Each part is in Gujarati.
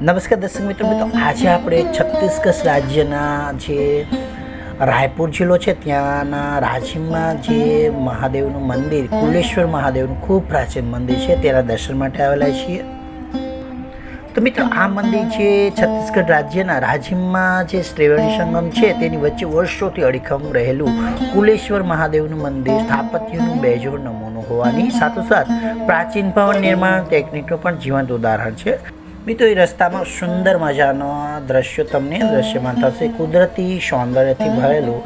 નમસ્કાર દર્શક મિત્રો મિત્રો, આજે આપણે છત્તીસગઢ રાજ્યના જે રાયપુર જિલ્લો છે, ત્યાંના રાજીમમાં જે મહાદેવનું મંદિર, કુલેશ્વર મહાદેવનું ખૂબ પ્રાચીન મંદિર છે, તેના દર્શન માટે આવેલા છીએ. તો મિત્રો, આ મંદિર છે છત્તીસગઢ રાજ્યના રાજીમમાં જે ત્રિવેણી સંગમ છે, તેની વચ્ચે વર્ષોથી અડીખમ રહેલું કુલેશ્વર મહાદેવનું મંદિર સ્થાપત્યનું બેજોડ નમૂનો હોવાની સાથોસાથ પ્રાચીન ભવન નિર્માણ ટેકનિકનું પણ જીવંત ઉદાહરણ છે. મિત્રો એ રસ્તામાં સુંદર મજાનો દ્રશ્યો તમને દ્રશ્યમાન થશે કુદરતી સૌંદર્યથી ભરેલું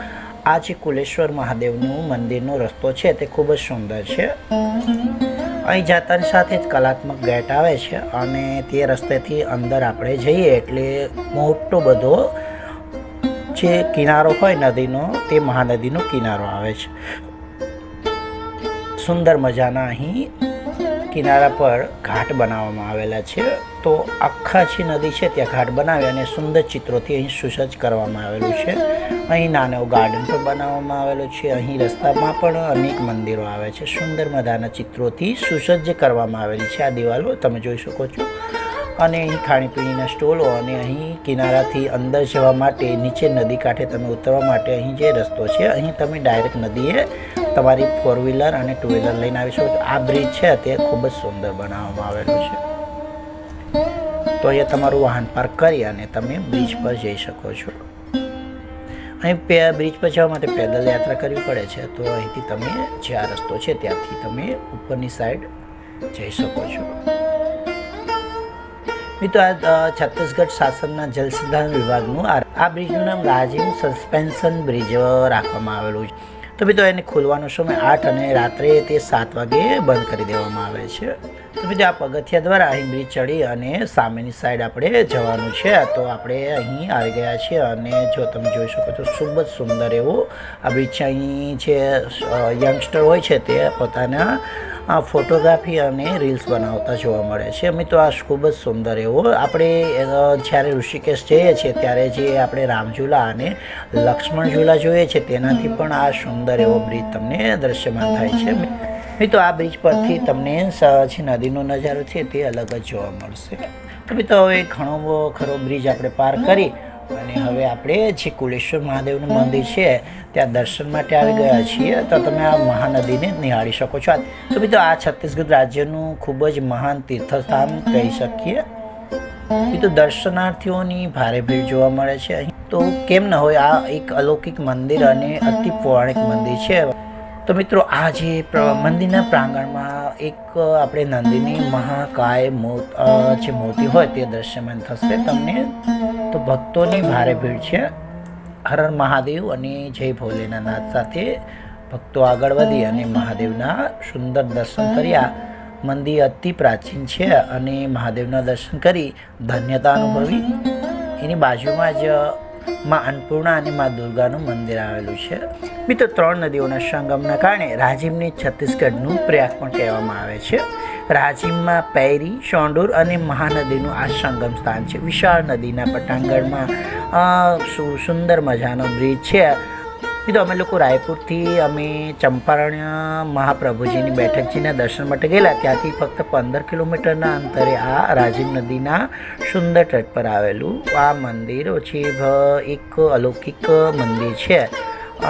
આ જે કુલેશ્વર મહાદેવનું મંદિરનો રસ્તો છે તે ખૂબ જ સુંદર છે. અહીં જાતાની સાથે જ કલાત્મક ગેટ આવે છે અને તે રસ્તેથી અંદર આપણે જઈએ એટલે મોટો બધો જે કિનારો હોય નદીનો તે મહાનદીનો કિનારો આવે છે. સુંદર મજાના અહીં કિનારા પર ઘાટ બનાવવામાં આવેલા છે. તો આખા જે નદી છે ત્યાં ઘાટ બનાવી અને સુંદર ચિત્રોથી અહીં સુસજ્જ કરવામાં આવેલું છે. અહીં નાનો ગાર્ડન પણ બનાવવામાં આવેલું છે. અહીં રસ્તામાં પણ અનેક મંદિરો આવે છે. સુંદર મજાના ચિત્રોથી સુસજ્જ કરવામાં આવેલી છે આ દિવાલો, તમે જોઈ શકો છો. અને અહીં ખાણીપીણીના સ્ટોલો અને અહીં કિનારાથી અંદર જવા માટે નીચે નદી કાંઠે તમે ઉતરવા માટે અહીં જે રસ્તો છે, અહીં તમે ડાયરેક્ટ નદીએ તમારી ફોર વ્હીલર અને ટુ વ્હીલર લઈને આવીશું. આ બ્રિજ છે, તે ખૂબ જ સુંદર બનાવવામાં આવેલું છે. તો અહીંયા તમારું વાહન પાર્ક કરી અને તમે બ્રિજ પર જઈ શકો છો. અહીં બ્રિજ પર જવા માટે પેદલ યાત્રા કરવી પડે છે, તો અહીંથી તમે જે આ રસ્તો છે, ત્યાંથી તમે ઉપરની સાઈડ જઈ શકો છો. મિત્રો, આ છત્તીસગઢ શાસનના જલસંધાન વિભાગનું આ બ્રિજનું નામ રાજીવ સસ્પેન્શન બ્રિજ રાખવામાં આવેલું છે. તો મિત્રો એને ખોલવાનો સમય આઠ અને રાત્રે તે સાત વાગે બંધ કરી દેવામાં આવે છે. તો મિત્રો આ પગથિયા દ્વારા અહીં બ્રિજ ચડી અને સામેની સાઈડ આપણે જવાનું છે. તો આપણે અહીં આવી ગયા છીએ અને જો તમે જોઈ શકો છો ખૂબ જ સુંદર એવો આ બ્રિજ અહીં જે યંગસ્ટર હોય છે તે પોતાના ફોટોગ્રાફી અને રીલ્સ બનાવતા જોવા મળે છે. મિત્રો આ ખૂબ જ સુંદર એવો. આપણે જ્યારે ઋષિકેશ જઈએ છીએ ત્યારે જે આપણે રામઝુલા અને લક્ષ્મણ ઝુલા જોઈએ છે, તેનાથી પણ આ સુંદર એવો બ્રિજ તમને દ્રશ્યમાન થાય છે. મિત્રો આ બ્રિજ પરથી તમને જે નદીનો નજારો છે તે અલગ જ જોવા મળશે. તો મિત્રો હવે ઘણો ખરો બ્રિજ આપણે પાર કરી અને હવે આપણે જે કુલેશ્વર મહાદેવનું મંદિર છે, ત્યાં દર્શન માટે આવી ગયા છીએ, તો તમે આ મહાનદીને નિહાળી શકો છો. તો મિત્રો, આ છત્તીસગઢ રાજ્યનું ખૂબ જ મહાન તીર્થસ્થાન કહી શકીએ. મિત્રો, દર્શનાર્થીઓની ભારે ભીડ જોવા મળે છે. અહીં તો કેમ ન હોય, આ એક અલૌકિક મંદિર અને અતિ પૌરાણિક મંદિર છે. તો મિત્રો, આ જે મંદિરના પ્રાંગણમાં એક, આપણે નંદીની મહાકાય જે મૂર્તિ હોય તે દ્રશ્યમાન થશે. તમને તો ભક્તોની ભારે ભીડ છે. હર મહાદેવ અને જય ભોલેનાથ સાથે ભક્તો આગળ વધી અને મહાદેવના સુંદર દર્શન કર્યા મંદિર અતિ પ્રાચીન છે અને મહાદેવના દર્શન કરી ધન્યતા અનુભવી. એની બાજુમાં જ માં અન્નપૂર્ણા અને માં દુર્ગાનું મંદિર આવેલું છે. મિત્રો, ત્રણ નદીઓના સંગમના કારણે રાજીવને છત્તીસગઢનું પ્રયાગ પણ કહેવામાં આવે છે. રાજીમમાં પૈરી, શોંડુર અને મહાનદીનું આ સંગમ સ્થાન છે. વિશાળ નદીના પટાંગણમાં સુંદર મજાનો બ્રિજ છે. તો અમે લોકો રાયપુરથી, અમે ચંપારણ મહાપ્રભુજીની બેઠકજીના દર્શન માટે ગયેલા. ત્યાંથી ફક્ત પંદર કિલોમીટરના અંતરે આ રાજીવ નદીના સુંદર તટ પર આવેલું આ મંદિર છે એક અલૌકિક મંદિર છે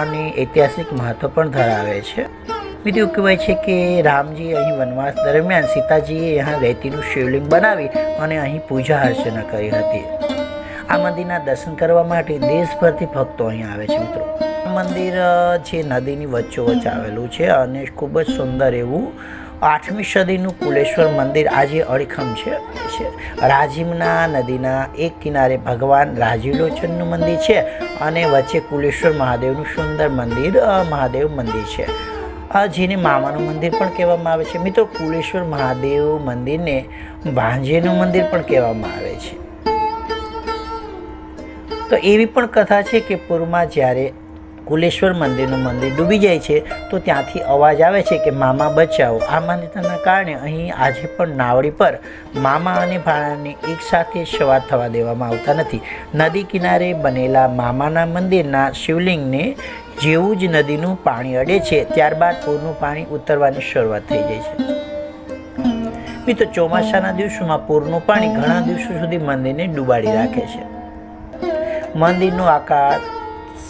અને ઐતિહાસિક મહત્ત્વ પણ ધરાવે છે. એવું કહેવાય છે કે રામજી અહીં વનવાસ દરમિયાન સીતાજીએ અહીં રેતીનું શિવલિંગ બનાવી અને અહીં પૂજા અર્ચના કરી હતી. આ મંદિરના દર્શન કરવા માટે દેશભરથી ભક્તો અહીં આવે છે મિત્રો. મંદિર જે નદીની વચ્ચોવચ્ચ આવેલું છે અને ખૂબ જ સુંદર એવું આઠમી સદીનું કુલેશ્વર મંદિર આજે અડીખમ છે રાજીમના નદીના એક કિનારે ભગવાન રાજીવલોચનનું મંદિર છે અને વચ્ચે કુલેશ્વર મહાદેવનું સુંદર મંદિર મહાદેવ મંદિર છે. જેને મામાનું મંદિર પણ કહેવામાં આવે છે. મિત્રો કુલેશ્વર મહાદેવ મંદિરને ભાંજેનું મંદિર પણ કહેવામાં આવે છે. તો એવી પણ કથા છે કે પૂરમાં જ્યારે કુલેશ્વર મંદિરનું મંદિર ડૂબી જાય છે, તો ત્યાંથી અવાજ આવે છે કે, મામા, બચાવો. આ માન્યતાના કારણે અહીં આજે પણ નાવડી પર મામા અને ભાણાને એકસાથે સવાર થવા દેવામાં આવતા નથી. નદી કિનારે બનેલા મામાના મંદિરના શિવલિંગને જેવું જ નદીનું પાણી અડે છે, ત્યારબાદ પૂરનું પાણી ઉતરવાની શરૂઆત થઈ જાય છે. મિત્રો, ચોમાસાના દિવસોમાં પૂરનું પાણી ઘણા દિવસો સુધી મંદિરને ડૂબાડી રાખે છે. મંદિરનો આકાર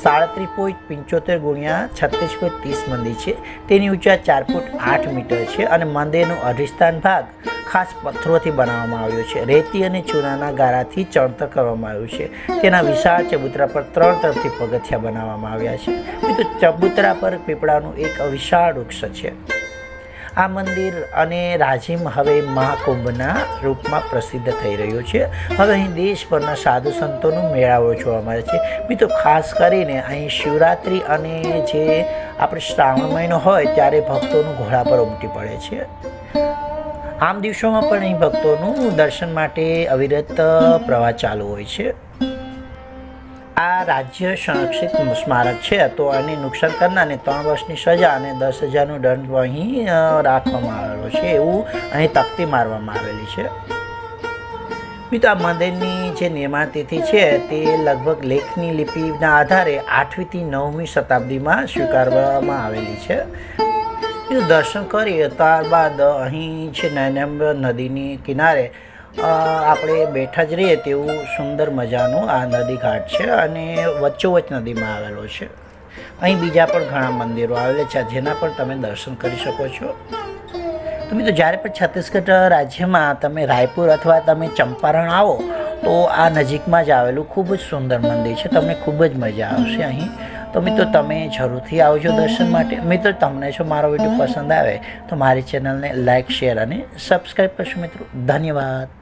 સાડત્રીસ પોઈન્ટ પંચોતેર ગુણ્યા છત્રીસ પોઈન્ટ ત્રીસ મંદિર છે. તેની ઊંચાઈ ચાર ફૂટ આઠ મીટર છે અને મંદિરનો અધિષ્ઠાન ભાગ ખાસ પથ્થરોથી બનાવવામાં આવ્યો છે. રેતી અને ચૂનાના ગારાથી ચણતર કરવામાં આવ્યું છે. તેના વિશાળ ચબૂતરા પર ત્રણ તરફથી પગથિયા બનાવવામાં આવ્યા છે. મિત્રો, ચબૂતરા પર પીપળાનું એક વિશાળ વૃક્ષ છે. આ મંદિર અને રાજીમ હવે મહાકુંભના રૂપમાં પ્રસિદ્ધ થઈ રહ્યું છે. હવે અહીં દેશભરના સાધુ સંતોનો મેળાવો જોવા મળે છે. મિત્રો, ખાસ કરીને અહીં શિવરાત્રિ અને જે આપણે શ્રાવણ મહિનો હોય ત્યારે ભક્તોનું ઘોડા પર ઉમટી પડે છે. આમ દિવસોમાં પણ અહીં ભક્તોનું દર્શન માટે અવિરત પ્રવાહ ચાલુ હોય છે. આ રાજ્ય સંરક્ષિત સ્મારક છે. તો આને નુકસાન કરનારને ત્રણ વર્ષની સજા અને દસ હજારનો દંડ અહીં રાખવામાં આવેલો છે. એવું અહીં તકતી મારવામાં આવેલી છે. મિત્રો આ મંદિરની જે નિર્માણ તિથિ છે, તે લગભગ લેખની લિપિના આધારે આઠમીથી નવમી શતાબ્દીમાં સ્વીકારવામાં આવેલી છે. દર્શન કરીએ ત્યારબાદ અહીં છે નૈનમ્ય નદીની કિનારે આપણે બેઠા જ રહીએ તેવું સુંદર મજાનું આ નદી ઘાટ છે અને વચ્ચોવચ નદીમાં આવેલો છે. અહીં બીજા પણ ઘણા મંદિરો આવેલા છે, જેના પણ તમે દર્શન કરી શકો છો. તો મિત્રો, જ્યારે પણ છત્તીસગઢ રાજ્યમાં તમે રાયપુર અથવા તમે ચંપારણ આવો, તો આ નજીકમાં જ આવેલું ખૂબ જ સુંદર મંદિર છે. તમને ખૂબ જ મજા આવશે અહીં. તો મિત્રો, તમે જરૂરથી આવજો દર્શન માટે. મિત્રો, તમને જો મારો વીડિયો પસંદ આવે, તો મારી ચેનલને લાઇક શેર અને સબસ્ક્રાઈબ કરશો મિત્રો. ધન્યવાદ.